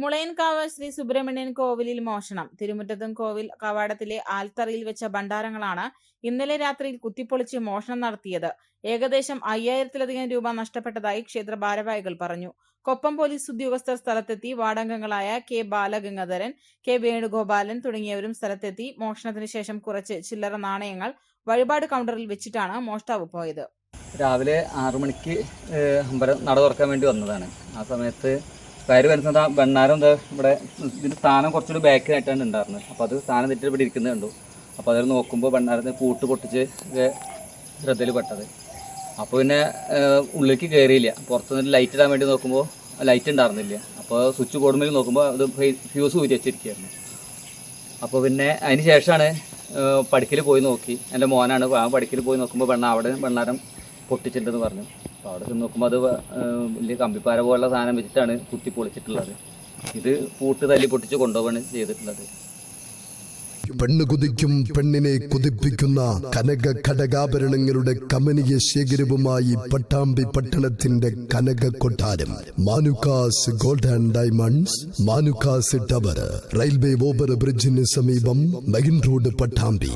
മുളയൻകാവ് ശ്രീ സുബ്രഹ്മണ്യൻ കോവിലിൽ മോഷണം. തിരുമുറ്റത്തും കോവിൽ കവാടത്തിലെ ആൽത്തറയിൽ വെച്ച ഭണ്ഡാരങ്ങളാണ് ഇന്നലെ രാത്രിയിൽ കുത്തിപ്പൊളിച്ച് മോഷണം നടത്തിയത്. ഏകദേശം അയ്യായിരത്തിലധികം രൂപ നഷ്ടപ്പെട്ടതായി ക്ഷേത്ര ഭാരവാഹികൾ പറഞ്ഞു. കൊപ്പം പോലീസ് ഉദ്യോഗസ്ഥർ സ്ഥലത്തെത്തി വാർഡംഗങ്ങളായ കെ ബാലഗംഗാധരൻ കെ വേണുഗോപാലൻ തുടങ്ങിയവരും സ്ഥലത്തെത്തി മോഷണത്തിന് ശേഷം കുറച്ച് ചില്ലറ നാണയങ്ങൾ വഴിപാട് കൗണ്ടറിൽ വെച്ചിട്ടാണ് മോഷ്ടാവ് പോയത്. രാവിലെ ആറു മണിക്ക് അമ്പലം നട തുറക്കാൻ വേണ്ടി വന്നതാണ്. ആ സമയത്ത് കയറി വരുന്നത് വെണ്ണാരം എന്താ ഇവിടെ ഇതിന്റെ സ്ഥാനം കുറച്ചുകൂടി ബാക്കിലായിട്ടാണ് ഉണ്ടായിരുന്നത് അപ്പോൾ അത് സ്ഥാനം തെറ്റിട്ട് ഇവിടെ ഇരിക്കുന്നത് കണ്ടു അപ്പോൾ അതിൽ നോക്കുമ്പോൾ വെണ്ണാരത്തിന് പൂട്ട് പൊട്ടിച്ച് ശ്രദ്ധയിൽ പെട്ടത് അപ്പോൾ പിന്നെ ഉള്ളിലേക്ക് കയറിയില്ല പുറത്തു നിന്ന് ലൈറ്റ് ഇടാൻ വേണ്ടി നോക്കുമ്പോൾ ലൈറ്റ് ഉണ്ടായിരുന്നില്ല. അപ്പോൾ സ്വിച്ച് ബോർഡിൽ നോക്കുമ്പോൾ അത് ഫ്യൂസ് ഊരി വെച്ചിരിക്കുകയായിരുന്നു. അപ്പോൾ പിന്നെ അതിന് ശേഷമാണ് പഠിക്കൽ പോയി നോക്കി. എന്റെ മോനാണ് ആ പോയി നോക്കുമ്പോൾ വെണ്ണ അവിടെ വെണ്ണാരം പൊട്ടിച്ചിട്ടുണ്ടെന്ന് പറഞ്ഞു. അപ്പോൾ അവിടെ ചെന്ന് നോക്കുമ്പോൾ അത് വലിയ കമ്പിപ്പാര പോലുള്ള സാധനം വെച്ചിട്ടാണ് കുത്തി പൊളിച്ചിട്ടുള്ളത്. ഇത് പൂട്ട് തല്ലി പൊട്ടിച്ച് കൊണ്ടുപോവാണ് ചെയ്തിട്ടുള്ളത്. പെണ്ണ് കുതിക്കും പെണ്ണിനെ കുതിപ്പിക്കുന്ന കനക ഘടകാഭരണങ്ങളുടെ കമനീയ ശേഖരവുമായി പട്ടാമ്പി പട്ടണത്തിന്റെ കനക കൊട്ടാരം. Manukkas gold and diamonds Manukkas tower railway over ബ്രിഡ്ജിന് സമീപം മെയിൻ റോഡ് പട്ടാമ്പി.